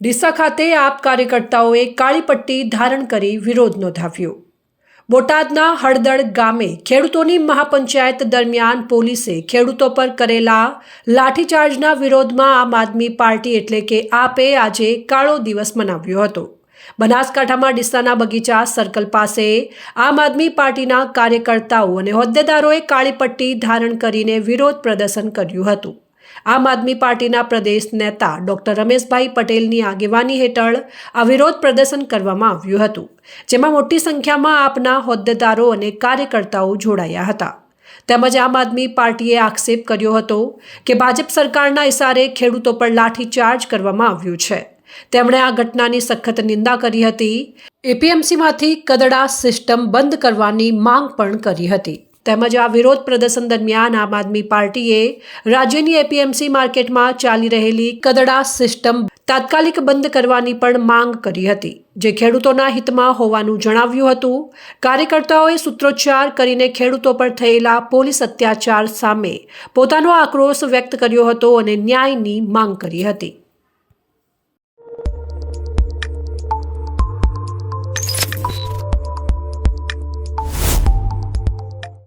ડીસા ખાતે આપ કાર્યકર્તાઓએ કાળી પટ્ટી ધારણ કરી વિરોધ નોંધાવ્યો. બોટાદના હળદળ ગામે ખેડૂતોની મહાપંચાયત દરમિયાન પોલીસે ખેડૂતો પર કરેલા લાઠીચાર્જના વિરોધમાં આમ આદમી પાર્ટી એટલે કે આપે આજે કાળો દિવસ મનાવ્યો હતો. બનાસકાંઠામાં ડીસાના બગીચા સર્કલ પાસે આમ આદમી પાર્ટીના કાર્યકર્તાઓ અને હોદ્દેદારોએ કાળી પટ્ટી ધારણ કરીને વિરોધ પ્રદર્શન કર્યું હતું. આમ આદમી પાર્ટીના પ્રદેશ નેતા ડોક્ટર રમેશભાઈ પટેલની આગેવાની હેઠળ આ વિરોધ પ્રદર્શન કરવામાં આવ્યું હતું, જેમાં મોટી સંખ્યામાં આપના હોદ્દેદારો અને કાર્યકર્તાઓ જોડાયા હતા. તેમજ આમ આદમી પાર્ટીએ આક્ષેપ કર્યો હતો કે ભાજપ સરકારના ઇશારે ખેડૂતો પર લાઠીચાર્જ કરવામાં આવ્યું છે. તેમણે આ ઘટનાની સખત નિંદા કરી હતી. એપીએમસીમાંથી કદડા સિસ્ટમ બંધ કરવાની માંગ પણ કરી હતી. તેમજ આ વિરોધ પ્રદર્શન દરમિયાન આમ આદમી પાર્ટીએ રાજ્યની એપીએમસી માર્કેટમાં ચાલી રહેલી કદડા સિસ્ટમ તાત્કાલિક બંધ કરવાની પણ માંગ કરી હતી, જે ખેડૂતોના હિતમાં હોવાનું જણાવ્યું હતું. કાર્યકર્તાઓએ સૂત્રોચ્ચાર કરીને ખેડૂતો પર થયેલા પોલીસ અત્યાચાર સામે પોતાનો આક્રોશ વ્યક્ત કર્યો હતો અને ન્યાયની માંગ કરી હતી.